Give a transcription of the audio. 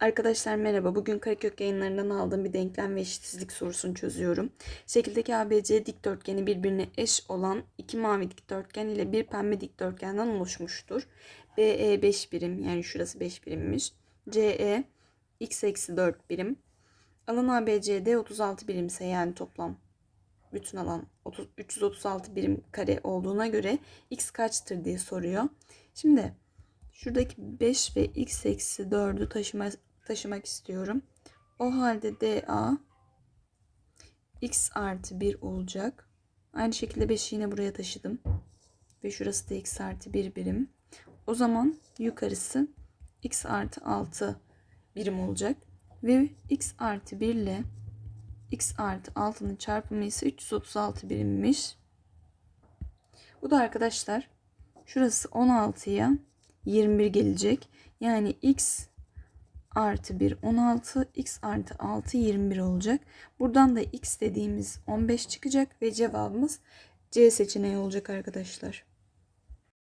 Arkadaşlar merhaba. Bugün Karakök yayınlarından aldığım bir denklem ve eşitsizlik sorusunu çözüyorum. Şekildeki ABC dikdörtgeni birbirine eş olan iki mavi dikdörtgen ile bir pembe dikdörtgenden oluşmuştur. BE 5 birim yani şurası 5 birimmiş. CE x eksi 4 birim. Alan ABCD 36 birimse yani toplam bütün alan 30, 336 birim kare olduğuna göre x kaçtır diye soruyor. Şimdi şuradaki 5 ve x eksi 4'ü taşıma, taşımak istiyorum. O halde DA x artı 1 olacak. Aynı şekilde 5'i yine buraya taşıdım. Ve şurası da x artı 1 birim. O zaman yukarısı x artı 6 birim olacak. Ve x artı 1 ile x artı 6'nın çarpımı ise 336 birimmiş. Bu da arkadaşlar şurası 16'ya 21 gelecek. Yani x artı 1 16 x artı 6 21 olacak. Buradan da x dediğimiz 15 çıkacak ve cevabımız C seçeneği olacak arkadaşlar.